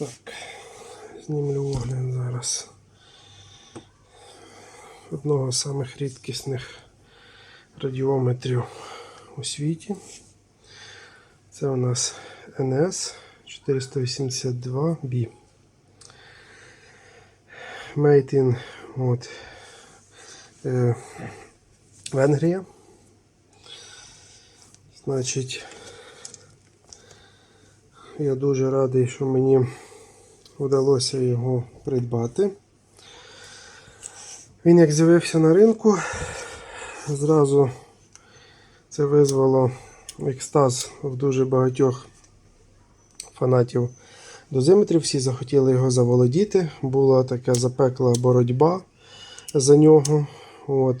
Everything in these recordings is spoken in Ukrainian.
Так, знімлю огляд зараз. Одного з самих рідкісних радіометрів у світі. Це у нас NS 482B. Made in от, е, Венгрія. Значить, я дуже радий, що мені вдалося його придбати. Він як з'явився на ринку, зразу це визвало екстаз в дуже багатьох фанатів дозиметрів. Всі захотіли його заволодіти. Була така запекла боротьба за нього. От.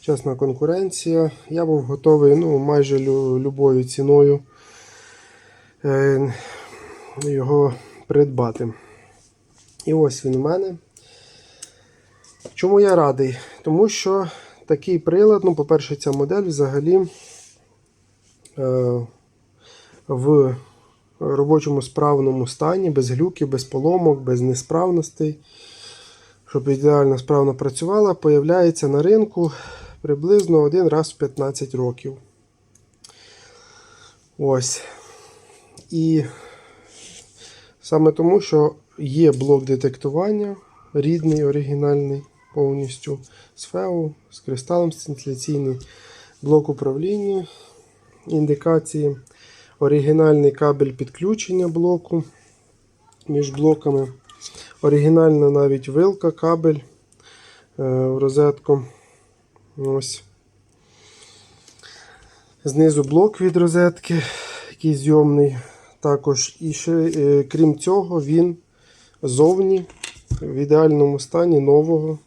Чесна конкуренція. Я був готовий ну, майже лю- любою ціною е, його придбати. І ось він у мене. Чому я радий? Тому що такий прилад, ну, по-перше, ця модель взагалі е, в робочому справному стані, без глюків, без поломок, без несправностей, щоб ідеально справно працювала, появляється на ринку приблизно один раз в 15 років. Ось. І саме тому, що є блок детектування, рідний, оригінальний повністю з ФЕО, з кристалом сцинтиляційний блок управління, індикації, оригінальний кабель підключення блоку між блоками, оригінальна навіть вилка, кабель е, в розетку. Ось. Знизу блок від розетки, який зйомний. Також і ще, е, крім цього, він зовні в ідеальному стані нового.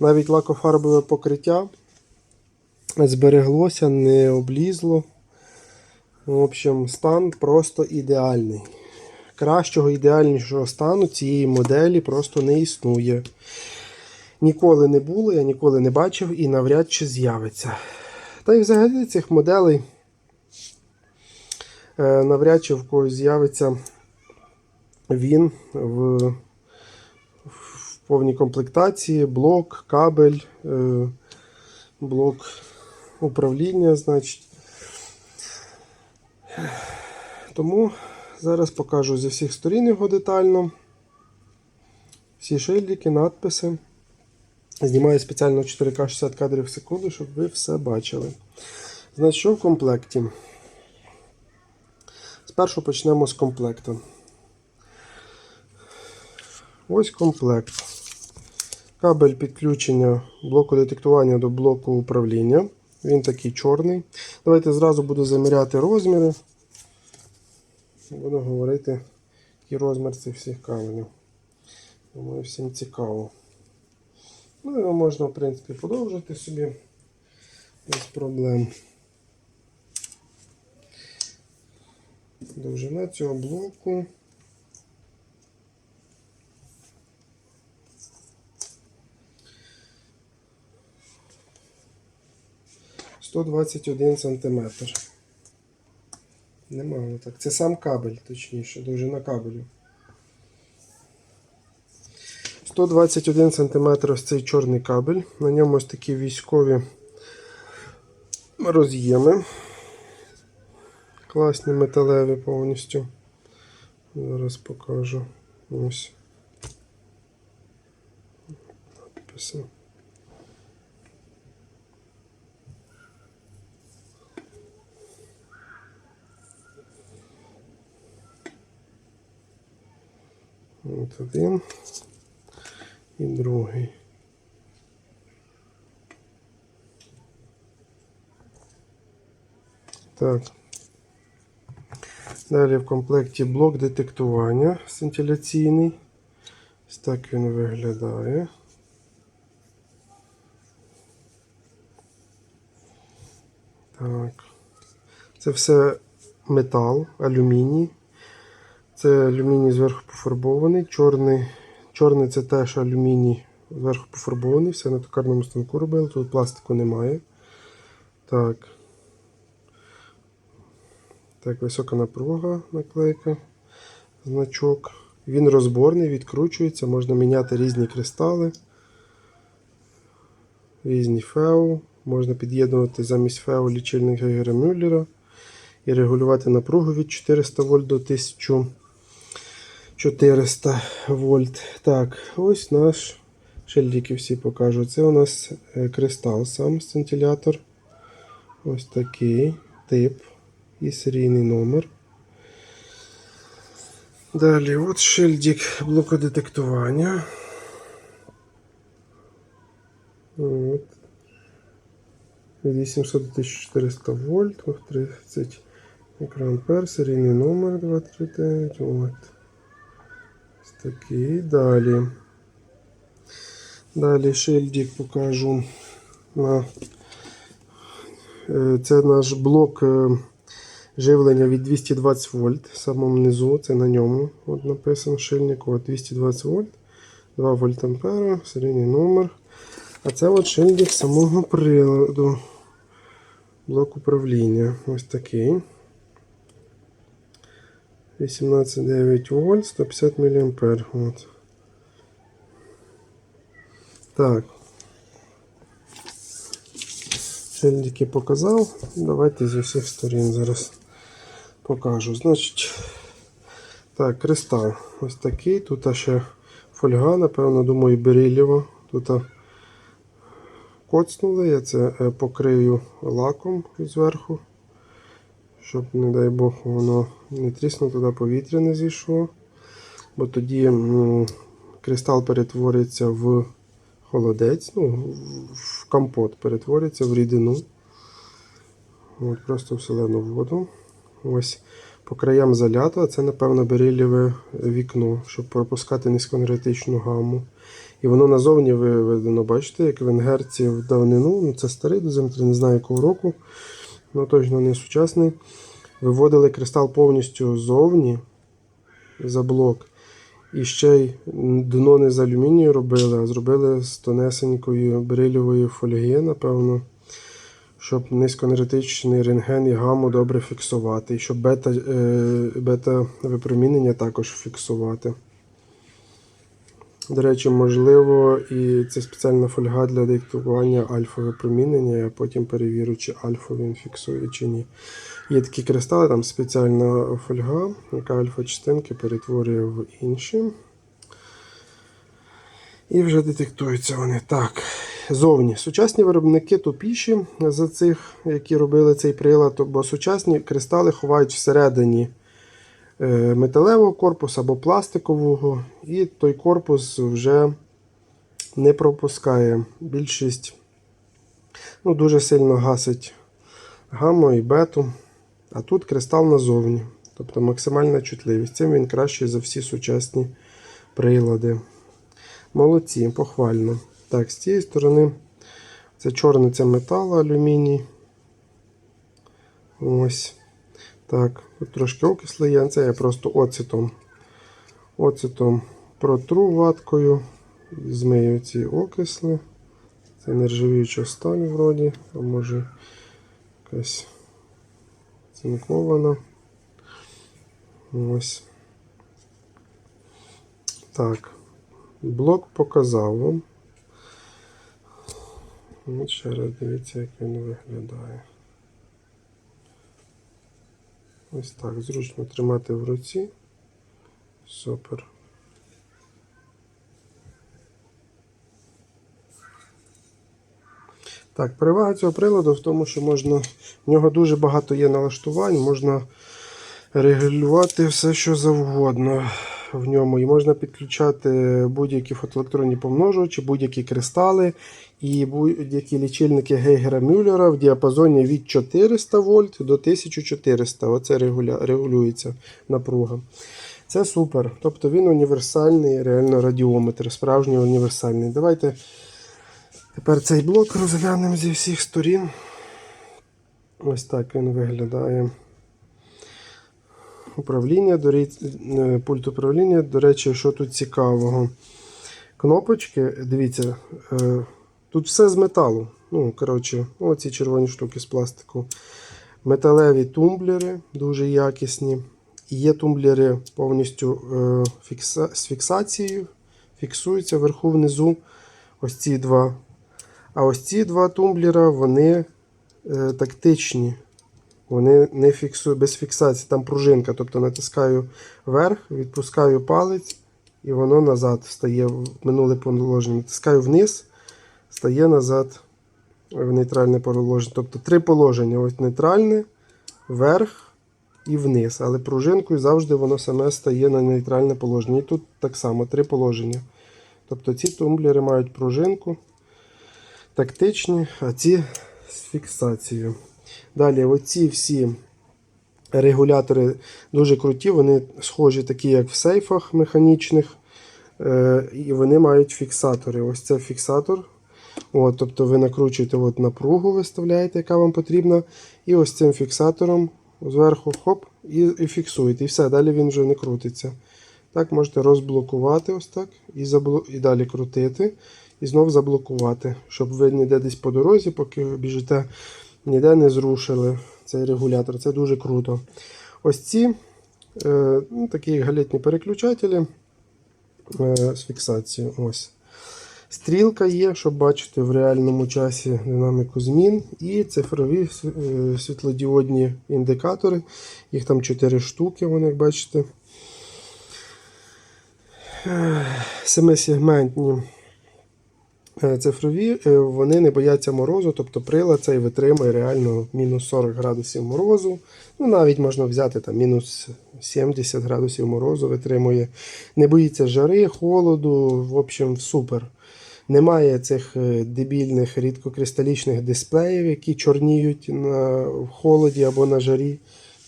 Навіть лакофарбове покриття збереглося, не облізло. В общем, стан просто ідеальний. Кращого ідеальнішого стану цієї моделі просто не існує. Ніколи не було, я ніколи не бачив і навряд чи з'явиться. Та й взагалі цих моделей навряд чи в когось з'явиться він в, в повній комплектації, блок, кабель, е, блок управління, значить. Тому зараз покажу зі всіх сторін його детально. Всі шильдики, надписи. Знімаю спеціально 4К 60 кадрів в секунду, щоб ви все бачили. Значить, що в комплекті? Спершу почнемо з комплекту. Ось комплект. Кабель підключення блоку детектування до блоку управління. Він такий чорний. Давайте зразу буду заміряти розміри. Буду говорити, який розмір цих всіх кабелів. Думаю, всім цікаво. Ну, його можна, в принципі, подовжити собі без проблем. Довжина цього блоку. Сто двадцять один сантиметр. Немало так. Це сам кабель, точніше, довжина кабелю. 121 см ось цей чорний кабель. На ньому ось такі військові роз'єми. Класні металеві повністю. Зараз покажу. Ось. Надписи. От один і другий. Так. Далі в комплекті блок детектування сцинтиляційний. Ось так він виглядає. Так. Це все метал, алюміній. Це алюміній зверху пофарбований, чорний. Чорний це теж алюміній зверху пофарбований, все на токарному станку робили, тут пластику немає. Так. Так, висока напруга наклейка, значок. Він розборний, відкручується, можна міняти різні кристали, різні фео. Можна під'єднувати замість фео лічильник Гейгера Мюллера і регулювати напругу від 400 вольт до 1400 вольт. Так, ось наш шильдики всі покажу. Це у нас е, кристал сам сцинтилятор. Ось такий тип і серійний номер. Далі, от шильдик блокодетектування. От. Від 800 до 1400 вольт, ох, 30 мікроампер, серійний номер 239. От. Ось такий. Далі. Далі шильдик покажу. На Е, Це наш блок е, живлення від 220 вольт. В самому низу, це на ньому от написано шильник. От 220 вольт, 2 вольт ампера, серійний номер. А це от шильдик самого приладу. Блок управління. Ось такий. 18,9 вольт, 150 мА. От. Так. Шильдики показав. Давайте зі всіх сторін зараз покажу. Значить, так, кристал ось такий. Тут ще фольга, напевно, думаю, берилєва. Тут коцнули. Я це е, покрию лаком зверху, щоб, не дай Бог, воно не тріснуло, туди повітря не зійшло. Бо тоді кристал перетвориться в холодець, ну, в компот перетвориться в рідину. От, просто в солену воду. Ось по краям залято, а це, напевно, берилєве вікно, щоб пропускати низькоенергетичну гаму. І воно назовні виведено, бачите, як венгерці в давнину, ну це старий дозиметр, не знаю якого року, ну точно не сучасний. Виводили кристал повністю ззовні за блок. І ще й дно не з алюмінію робили, а зробили з тонесенької брильової фольги, напевно, щоб низькоенергетичний рентген і гаму добре фіксувати. І щоб бета, е, бета випромінення також фіксувати. До речі, можливо, і це спеціальна фольга для диктування альфа-випромінення. Я потім перевірю, чи альфа він фіксує, чи ні. Є такі кристали, там спеціальна фольга, яка альфа-частинки перетворює в інші. І вже детектуються вони. Так, зовні. Сучасні виробники тупіші за цих, які робили цей прилад, бо сучасні кристали ховають всередині е, металевого корпусу або пластикового, і той корпус вже не пропускає. Більшість ну, дуже сильно гасить гамма і бету. А тут кристал назовні. Тобто максимальна чутливість. Цим він кращий за всі сучасні прилади. Молодці, похвально. Так, з цієї сторони це чорний це метал, алюміній. Ось. Так, тут трошки окисли є. Це я просто оцетом. Оцетом протру ваткою. Змию ці окисли. Це нержавіюча сталь вроді, а може якась цинкована. Ось. Так. Блок показав вам. От ще раз дивіться, як він виглядає. Ось так. Зручно тримати в руці. Супер. Так, перевага цього приладу в тому, що можна, в нього дуже багато є налаштувань, можна регулювати все, що завгодно в ньому. І можна підключати будь-які фотоелектронні помножувачі, будь-які кристали і будь-які лічильники Гейгера Мюллера в діапазоні від 400 вольт до 1400. Оце регулюється напруга. Це супер. Тобто він універсальний, реально радіометр, справжній універсальний. Давайте тепер цей блок розглянемо зі всіх сторін. Ось так він виглядає. Управління, до рі- е, пульт управління. До речі, що тут цікавого. Кнопочки, дивіться, е, тут все з металу. Ну, коротше, оці червоні штуки з пластику. Металеві тумблери, дуже якісні. Є тумблери повністю е, фікса, з фіксацією. Фіксуються вверху внизу. Ось ці два. А ось ці два тумблера, вони е, тактичні. Вони не фіксують без фіксації, там пружинка. Тобто натискаю вверх, відпускаю палець, і воно назад стає в минуле положення. Натискаю вниз, стає назад в нейтральне положення. Тобто три положення: ось нейтральне, вверх і вниз. Але пружинкою завжди воно саме стає на нейтральне положення. І тут так само три положення. Тобто ці тумблери мають пружинку тактичні, а ці з фіксацією. Далі, оці всі регулятори дуже круті, вони схожі, такі, як в сейфах механічних. Е, і вони мають фіксатори. Ось це фіксатор. От, тобто ви накручуєте от напругу, виставляєте, яка вам потрібна. І ось цим фіксатором зверху хоп, і, і фіксуєте. І все, далі він вже не крутиться. Так, можете розблокувати ось так, і, забло... і далі крутити, і знов заблокувати, щоб ви ніде десь по дорозі, поки біжите, ніде не зрушили цей регулятор. Це дуже круто. Ось ці е, ну, такі галетні переключателі е, з фіксацією. Ось. Стрілка є, щоб бачити в реальному часі динаміку змін. І цифрові е, світлодіодні індикатори. Їх там 4 штуки, вони, як бачите. Семисегментні е, цифрові, е, вони не бояться морозу, тобто прилад цей витримує реально мінус 40 градусів морозу. Ну, навіть можна взяти там мінус 70 градусів морозу витримує. Не боїться жари, холоду, в общем, супер. Немає цих е, дебільних рідкокристалічних дисплеїв, які чорніють на в холоді або на жарі.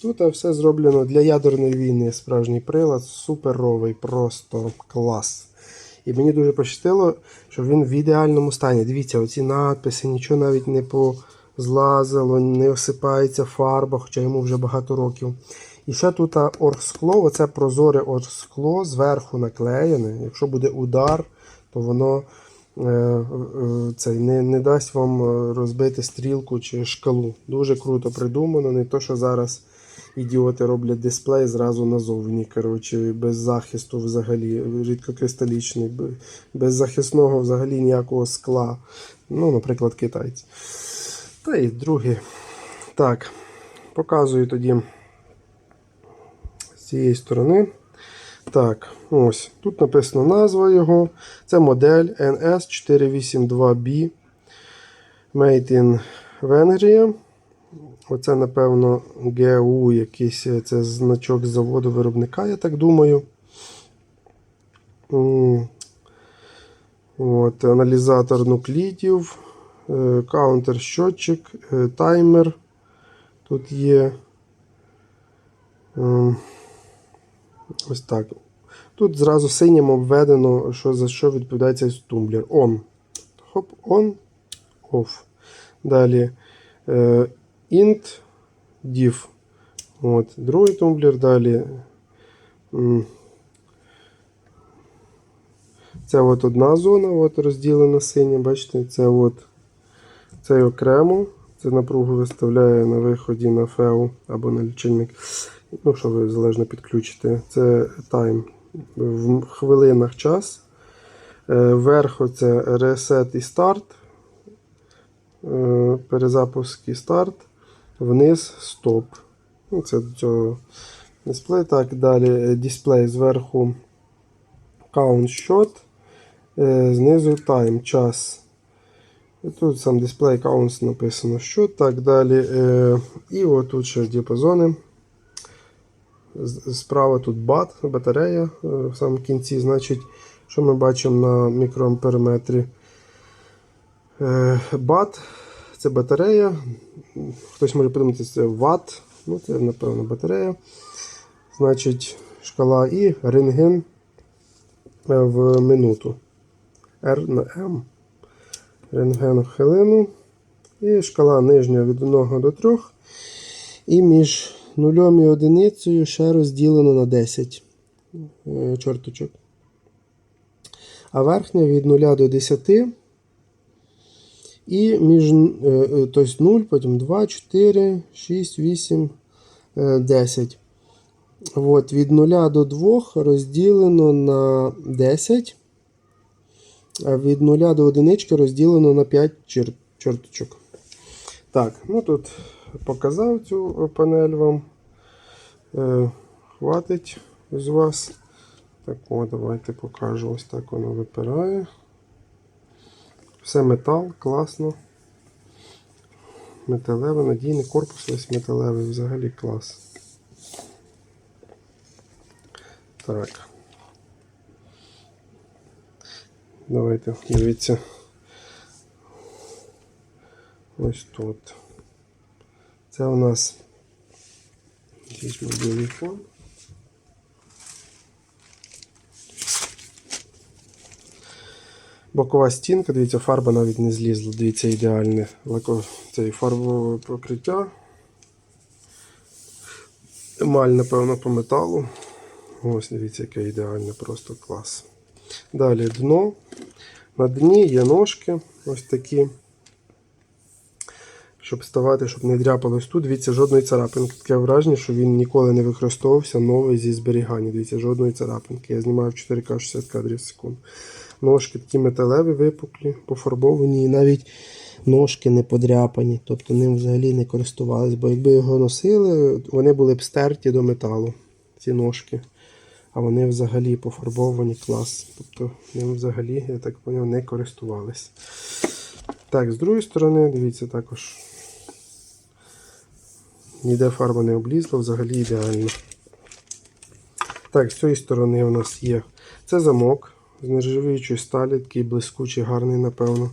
Тут все зроблено для ядерної війни. Справжній прилад, суперовий, просто клас. І мені дуже пощастило, що він в ідеальному стані. Дивіться, оці надписи, нічого навіть не позлазило, не осипається фарба, хоча йому вже багато років. І ще тут оргскло, оце прозоре оргскло зверху наклеєне. Якщо буде удар, то воно е, е, цей, не, не дасть вам е, розбити стрілку чи шкалу. Дуже круто придумано, не то, що зараз ідіоти роблять дисплей зразу назовні. Коротше, без захисту взагалі, рідкокристалічний, без захисного взагалі ніякого скла. Ну, наприклад, китайці. Та і другі. Так, показую тоді з цієї сторони. Так, ось. Тут написано назва його. Це модель NS482B Made in Венгрія. Оце, напевно, ГУ якийсь це значок заводу виробника, я так думаю. От, аналізатор нуклідів, е, каунтер щотчик, е, таймер. Тут є. Ось так. Тут зразу синім обведено, що за що відповідає цей тумблер. On. Хоп, on, off. Далі е, int div. От, другий тумблер далі. Це от одна зона, от розділена синя, бачите, це от цей окремо. Це напругу виставляє на виході на FEU або на лічильник. Ну, що ви залежно підключите. Це тайм в хвилинах час. Е, Вверх це reset і старт. Е, Перезапуск і старт. Вниз стоп. Ну, це до цього дисплей. Так, далі е, дисплей зверху count shot. Е, Знизу time, час. І Тут сам дисплей counts написано, що так далі. Е, І отут ще діапазони. Справа тут бат, батарея е, в самому кінці. Значить, що ми бачимо на мікроамперметрі? Е, Бат це батарея. Хтось може подумати, це ватт. Ну, це, напевно, батарея. Значить, шкала і рентген в минуту. R на M. Рентген хвилину. І шкала нижня від 1 до 3. І між нулем і одиницею ще розділено на 10 е, чорточок. А верхня від 0 до 10. І між е, е, тобто 0, потім 2, 4, 6, 8, е, 10. От, від 0 до 2 розділено на 10, а від 0 до 1 розділено на 5 чер... черточок. Так, ну тут показав цю панель вам. Е, хватить з вас. Так, о, давайте покажу. Ось так воно випирає. Все метал, класно. Металевий, надійний корпус весь металевий, взагалі клас. Так. Давайте, дивіться. Ось тут. Це у нас якийсь мобільний фон. Бокова стінка, дивіться, фарба навіть не злізла, дивіться, ідеальне лако, цей фарбове покриття. Емаль, напевно, по металу. Ось, дивіться, яке ідеальне, просто клас. Далі дно. На дні є ножки ось такі. Щоб ставати, щоб не дряпалось тут. Дивіться, жодної царапинки. Таке враження, що він ніколи не використовувався новий зі зберігання. Дивіться, жодної царапинки. Я знімаю в 4К 60 кадрів в секунду. Ножки такі металеві, випуклі, пофарбовані, і навіть ножки не подряпані. Тобто ним взагалі не користувались. Бо якби його носили, вони були б стерті до металу, ці ножки. А вони взагалі пофарбовані клас. Тобто ним взагалі, я так поняв, не користувались. Так, з другої сторони, дивіться, також ніде фарба не облізла, взагалі ідеально. Так, з цієї сторони у нас є це замок з нержавіючої сталі, такий блискучий, гарний, напевно.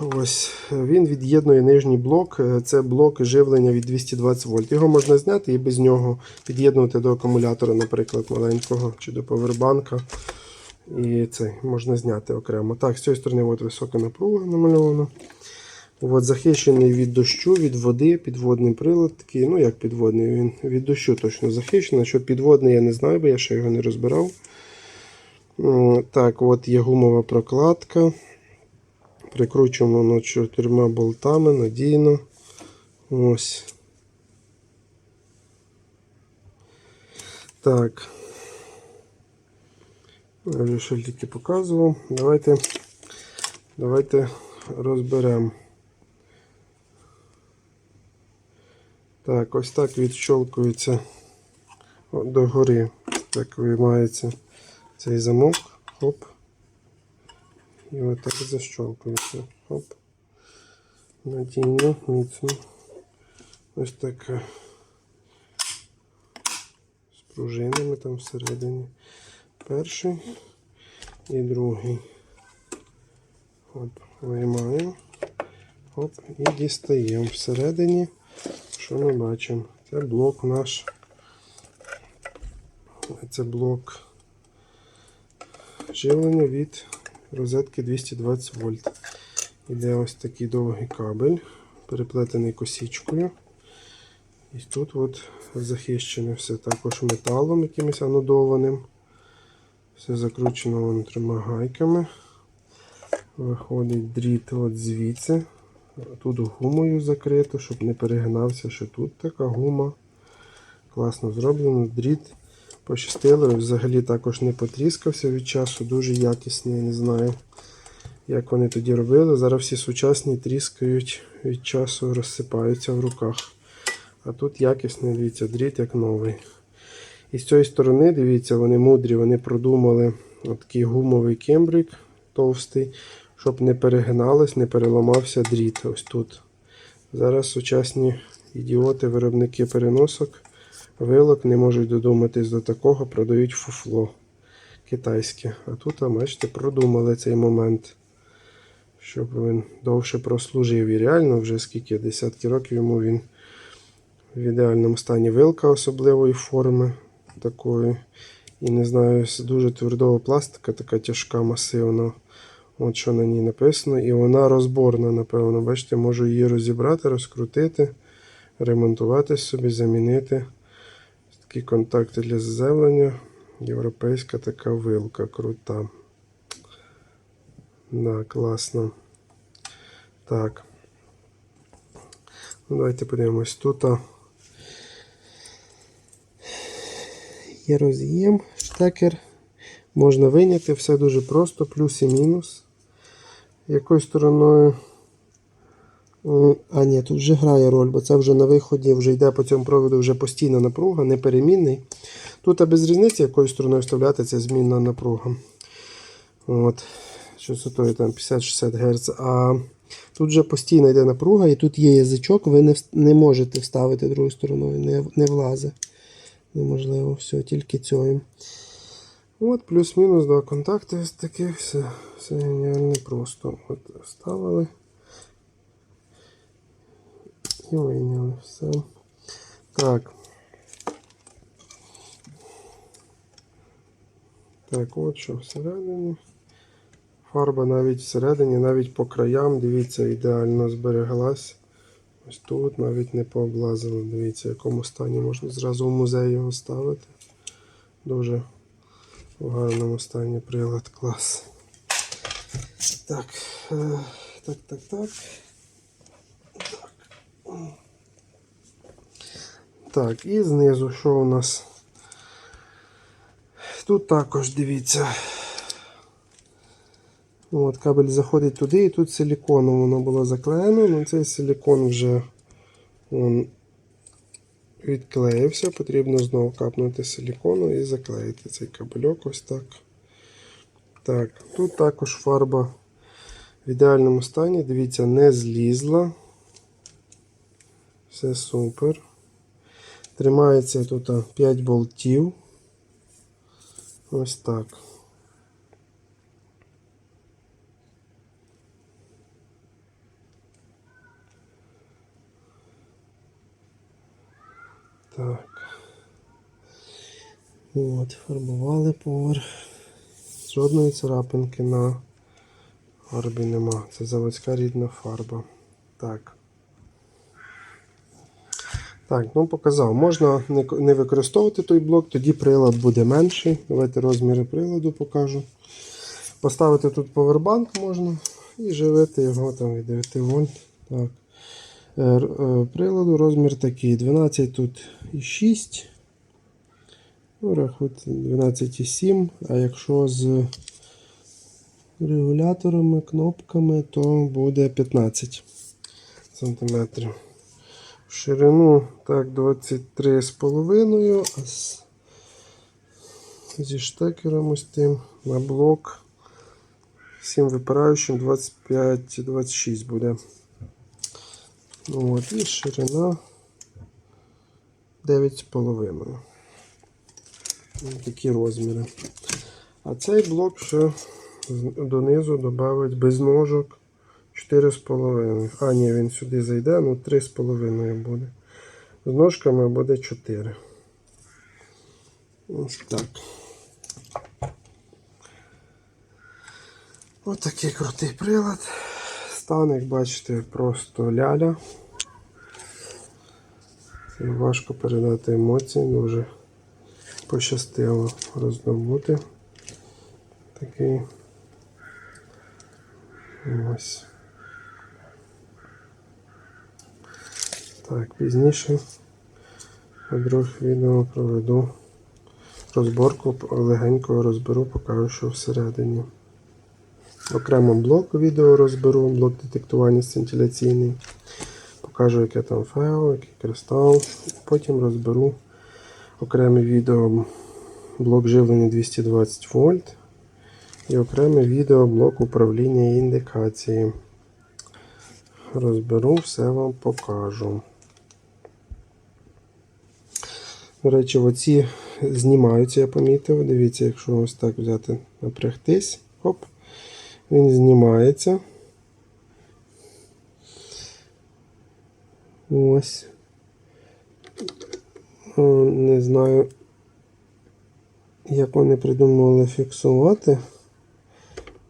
Ось, він від'єднує нижній блок. Е, Це блок живлення від 220 вольт. Його можна зняти і без нього під'єднувати до акумулятора, наприклад, маленького чи до повербанка. І це можна зняти окремо. Так, з цієї сторони от висока напруга намальована. От, захищений від дощу, від води, підводний прилад такий. Ну, як підводний, він від дощу точно захищений. Що підводний, я не знаю, бо я ще його не розбирав. Так, от є гумова прокладка. Прикручуємо чотирма болтами надійно. Ось. Так. Я вже тільки показував. Давайте, давайте розберемо. Так, ось так відщолкується догори. Так виймається цей замок. Хоп. І отак защолкується. Хоп. Надійно, міцно. Ось така. З пружинами там всередині. Перший і другий. Хоп, виймаємо. Хоп, і дістаємо. Всередині, що ми бачимо? Це блок наш. Це блок живлення від розетки 220 вольт. Іде ось такий довгий кабель, переплетений косічкою. І тут от захищене все також металом якимось анодованим. Все закручено вон трьома гайками. Виходить дріт от звідси. Тут гумою закрито, щоб не перегинався, що тут така гума. Класно зроблено. Дріт пощастило, взагалі також не потріскався від часу, дуже якісний, не знаю, як вони тоді робили. Зараз всі сучасні тріскають від часу, розсипаються в руках. А тут якісний, дивіться, дріт як новий. І з цієї сторони, дивіться, вони мудрі, вони продумали такий гумовий кембрик товстий, щоб не перегиналось, не переламався дріт. Ось тут. Зараз сучасні ідіоти, виробники переносок, вилок не можуть додуматись до такого, продають фуфло китайське. А тут, бачите, продумали цей момент, щоб він довше прослужив. І реально вже скільки десятки років йому він в ідеальному стані вилка особливої форми такої. І не знаю, дуже твердого пластика, така тяжка, масивна. От що на ній написано. І вона розборна, напевно. Бачите, можу її розібрати, розкрутити, ремонтувати собі, замінити. Такі контакти для заземлення. Європейська така вилка крута. Да, класно. Так. Ну, Давайте подивимось тут. Є роз'єм, штекер. Можна виняти, все дуже просто, плюс і мінус. Якою стороною. Е, А ні, тут вже грає роль, бо це вже на виході вже йде по цьому проводу вже постійна напруга, неперемінний. Тут а без різниці, якою стороною вставляти, це змінна напруга. От. Частотою там 50-60 Гц. А тут вже постійно йде напруга, і тут є язичок, ви не, не можете вставити другою стороною, не, не влазить. Неможливо, все, тільки цього. От, плюс-мінус два контакти ось такі, все, все геніально просто. От вставили і вийняли все. Так. Так, от що всередині. Фарба навіть всередині, навіть по краям, дивіться, ідеально збереглась. Ось тут навіть не пооблазило. Дивіться, в якому стані можна зразу в музей його ставити. Дуже в гарному стані прилад клас. Так, е, так, так, так. Так, і знизу що у нас? Тут також дивіться. От, кабель заходить туди, і тут силіконом воно було заклеєно, але цей силікон вже он, відклеївся. Потрібно знову капнути силікону і заклеїти цей кабельок ось так. Так, тут також фарба в ідеальному стані. Дивіться, не злізла. Все супер. Тримається тут а, 5 болтів. Ось так. Так. От, фарбували поверх. Жодної царапинки на фарбі нема. Це заводська рідна фарба. Так. Так, ну показав. Можна не, використовувати той блок, тоді прилад буде менший. Давайте розміри приладу покажу. Поставити тут повербанк можна і живити його там від 9 вольт. Так. Е, е, Приладу розмір такий. 12 тут і 6. Ну, рахуйте 12,7. А якщо з регуляторами, кнопками, то буде 15 сантиметрів. Ширину так 23,5, а з, зі штекером ось тим на блок всім випираючим 25-26 буде. От, і ширина 9,5. Ось Такі розміри. А цей блок ще донизу додавить без ножок 4,5. А, ні, він сюди зайде, ну 3,5 буде. З ножками буде 4. Ось так. Ось такий крутий прилад. Стан, як бачите, просто ляля. Це важко передати емоції, дуже пощастило роздобути такий. Ось. Так, пізніше у других відео проведу розборку, легенько розберу, покажу, що всередині. Окремо блок відео розберу, блок детектування сцинтиляційний. Покажу, яке там фео, який кристал. Потім розберу окреме відео блок живлення 220 вольт. І окреме відео блок управління і індикації. Розберу, все вам покажу. До речі, оці знімаються, я помітив. Дивіться, якщо ось так взяти, напрягтись, оп, він знімається. Ось. Не знаю, як вони придумали фіксувати.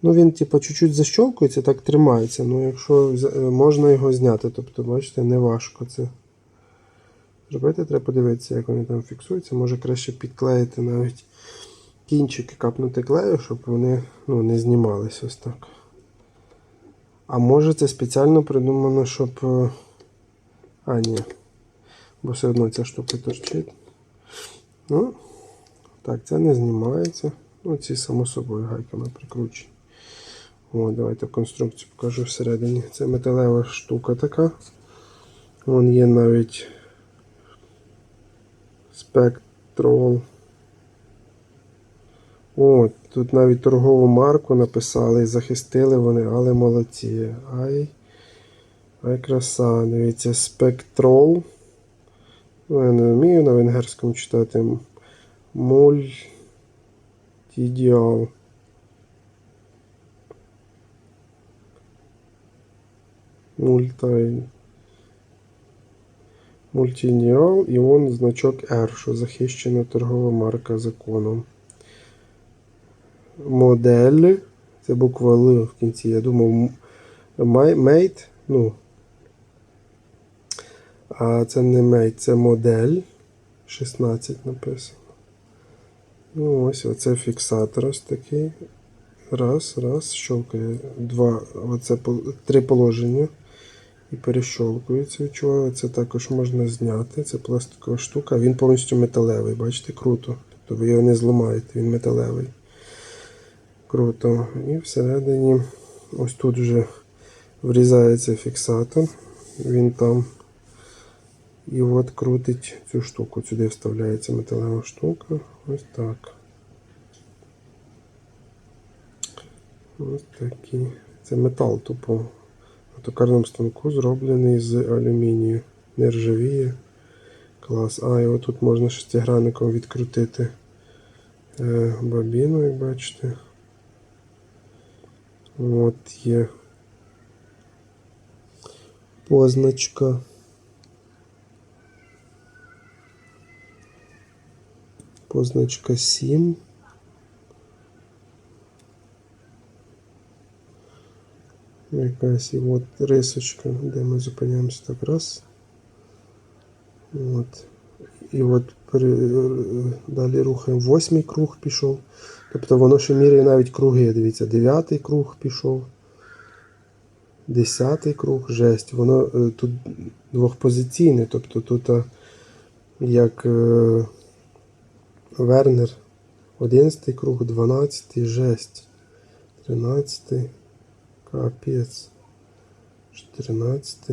Ну, він, типу, чуть-чуть защолкується, так тримається. Ну, якщо можна його зняти, тобто, бачите, не важко це зробити. Треба подивитися, як вони там фіксуються. Може краще підклеїти навіть кінчики, капнути клею, щоб вони ну, не знімались ось так. А може це спеціально придумано, щоб. е, А, ні. Бо все одно ця штука торчить. Ну, Так, це не знімається. Ну, ці само собою гайками прикручені. О, давайте конструкцію покажу всередині. Це металева штука така. Вон є навіть спектрол. О, тут навіть торгову марку написали і захистили вони, але молодці. Ай. Ай, краса. Дивіться, спектрол. Ну, я не вмію на венгерському читати. Мультідіал. Мультай. Мультідіал і вон значок R, що захищена торгова марка законом. Модель. Це буква Л в кінці. Я думав, mate, ну. А це не mate, це модель. 16 написано. Ну, ось оце фіксатор ось такий. Раз, раз, щелкає. Два, оце три положення. І перещолкується, відчуваю. Це також можна зняти. Це пластикова штука. Він повністю металевий, бачите, круто. Тобто ви його не зламаєте, він металевий. Круто. І всередині ось тут вже врізається фіксатор. Він там. І от крутить цю штуку. Сюди вставляється металева штука. Ось так. Ось такі. Це метал тупо. Токарному станку зроблений з алюмінію. Не ржавіє. Клас. А, і отут можна шестигранником відкрутити е, бобіну, як бачите. От є позначка. Позначка 7. Якась і от рисочка, де ми зупиняємося так раз. От. І от пере- далі рухаємо. Восьмий круг пішов. Тобто воно ще міряє навіть круги. Дивіться, дев'ятий круг пішов. Десятий круг, жесть. Воно е, тут двохпозиційне, тобто тут як е, Вернер. 11 круг, 12, жесть. 13, капець. 14,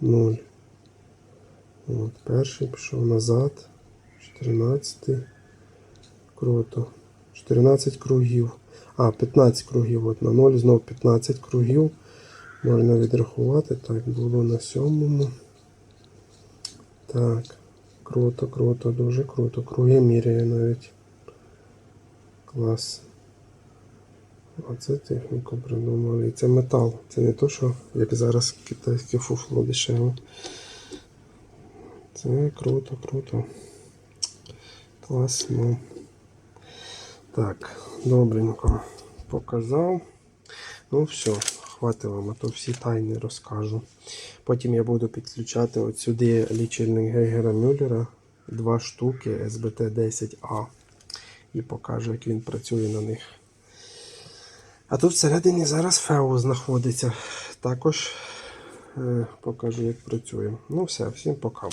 0. От, перший пішов назад. 14. Круто. 14 кругів. А, 15 кругів. От на 0 знов 15 кругів. Можна відрахувати. Так, було на сьомому. Так. Круто, круто, дуже круто. Круги міряє навіть. Клас. Оце техніку придумали. І це метал. Це не то, що як зараз китайське фуфло дешеве. Це круто, круто. Класно. Так, добренько. Показав. Ну все, хватить вам, а то всі тайни розкажу. Потім я буду підключати от сюди лічильник Гейгера Мюллера. Два штуки SBT10A. І покажу, як він працює на них. А тут всередині зараз фео знаходиться. Також е, покажу, як працює. Ну все, всім пока.